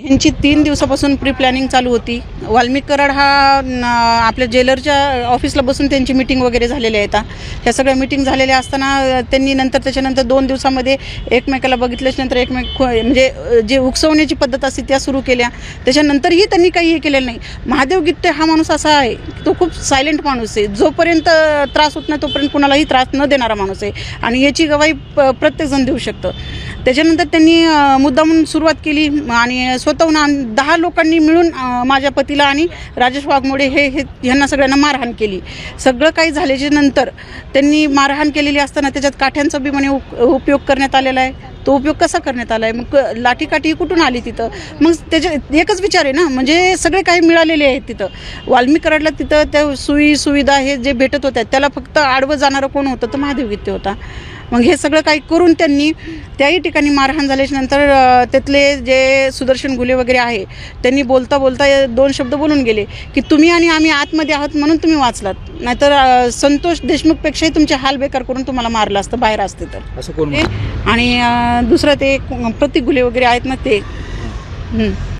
ह्यांची तीन दिवसापासून प्री प्लॅनिंग चालू होती. वाल्मिक कराड हा आपल्या जेलरच्या ऑफिसला बसून त्यांची मिटिंग वगैरे झालेल्या आहेत ह्या सगळ्या मिटिंग झालेल्या असताना त्यांनी नंतर त्याच्यानंतर दोन दिवसामध्ये एकमेकाला बघितल्याच्यानंतर एकमेक म्हणजे जे उकसवण्याची पद्धत असते त्या सुरू केल्या. त्याच्यानंतरही त्यांनी काही हे केलेलं नाही. महादेव गिट्टे हा माणूस असा आहे तो खूप सायलेंट माणूस आहे. जोपर्यंत त्रास होत नाही तोपर्यंत कुणालाही त्रास न देणारा माणूस आहे. आणि याची गवाही प्रत्येकजण देऊ शकतं. त्याच्यानंतर त्यांनी मुद्दामून सुरुवात केली आणि स्वतःहून दहा लोकांनी मिळून माझ्या पतीला आणि राजेश वाघमोडे हे हे ह्यांना सगळ्यांना मारहाण केली. सगळं काही झाल्याच्यानंतर त्यांनी मारहाण केलेली असताना त्याच्यात काठ्यांचा बी म्हणे उप- उपयोग करण्यात आलेला आहे. तो उपयोग कसा करण्यात आला आहे मग लाठीकाठी कुठून आली तिथं? मग त्याच्या एकच विचार आहे ना म्हणजे सगळे काही मिळालेले आहेत तिथं. वाल्मिक कराडला तिथं त्या सोयी सुविधा हे जे भेटत होत्या त्याला फक्त आडवं जाणारं कोण होतं तर महादेव गीते होता. मग हे सगळं काही करून त्यांनी त्याही ठिकाणी मारहाण झाल्याच्यानंतर त्यातले जे सुदर्शन गुले वगैरे आहे त्यांनी बोलता बोलता दोन शब्द बोलून गेले की तुम्ही आणि आम्ही आतमध्ये आहात म्हणून तुम्ही वाचलात. नाहीतर संतोष देशमुखपेक्षाही तुमचे हाल बेकार करून तुम्हाला मारलं असतं बाहेर असते तर. असं कोण आणि दुसरं ते प्रतीक गुले वगैरे आहेत ना ते.